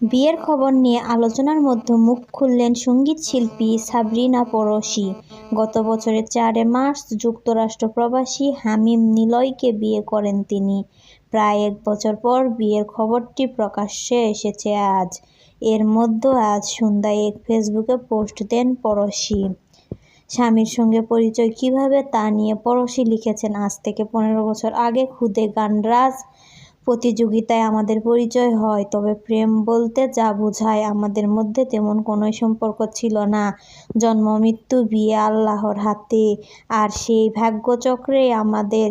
বিয়ের খবর নিয়ে আলোচনার মধ্যে মুখ খুললেন সংগীত শিল্পী সাবরিনা পরশি। গত বছরের চারে মার্চ যুক্তরাষ্ট্র প্রবাসী হামিম নিলয়কে বিয়ে করেন তিনি। প্রায় এক বছর পর বিয়ের খবরটি প্রকাশ্যে এসেছে আজ। এর মধ্যে আজ সন্ধ্যায় এক ফেসবুকে পোস্ট দেন পরশি। স্বামীর সঙ্গে পরিচয় কীভাবে তা নিয়ে পরশি লিখেছেন, আজ থেকে পনেরো বছর আগে খুদে গানরাজ প্রতিযোগিতায় আমাদের পরিচয় হয়, তবে প্রেম বলতে যা বোঝায় আমাদের মধ্যে তেমন কোনোই সম্পর্ক ছিল না। জন্ম, মৃত্যু, বিয়ে, আল্লাহর হাতে। আর সেই ভাগ্যচক্রে আমাদের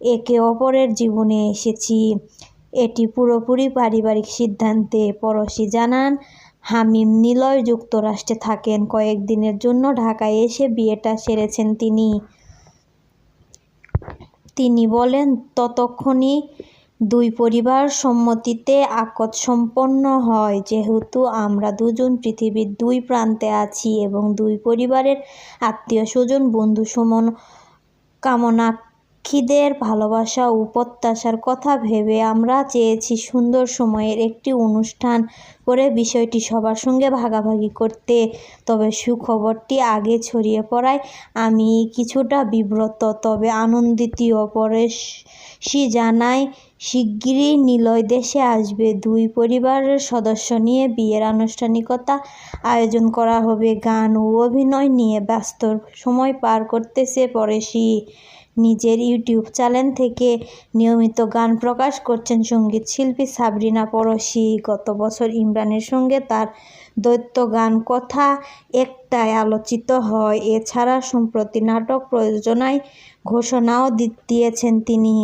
একে অপরের জীবনে এসেছি। এটি পুরোপুরি পারিবারিক সিদ্ধান্তে। পরশি জানান, হামিম নিলয় যুক্তরাষ্ট্রে থাকেন। কয়েকদিনের জন্য ঢাকায় এসে বিয়েটা সেরেছেন তিনি। তিনি বলেন, ততক্ষণই দুই পরিবার সম্মতিতে আকত সম্পন্ন হয়। যেহেতু আমরা দুজন পৃথিবীর দুই প্রান্তে আছি এবং দুই পরিবারের আত্মীয় স্বজন, বন্ধু সমন, কামনাক্ষীদের ভালোবাসা ও প্রত্যাশার কথা ভেবে আমরা চেয়েছি সুন্দর সময়ের একটি অনুষ্ঠান করে বিষয়টি সবার সঙ্গে ভাগাভাগি করতে। তবে সুখবরটি আগে ছড়িয়ে পড়ায় আমি কিছুটা বিব্রত, তবে আনন্দিত পরশি জানায় শিগগিরই নিলয় দেশে আসবে। দুই পরিবারের সদস্য নিয়ে বিয়ের আনুষ্ঠানিকতা আয়োজন করা হবে। গান ও অভিনয় নিয়ে ব্যস্ত সময় পার করতেছে পরশি। নিজের ইউটিউব চ্যানেল থেকে নিয়মিত গান প্রকাশ করছেন সংগীত শিল্পী সাবরিনা পরশি। গত বছর ইমরানের সঙ্গে তার দৈত্য গান কথা একটাই আলোচিত হয়। এছাড়া সম্প্রতি নাটক প্রযোজনায় ঘোষণাও দিয়েছেন তিনি।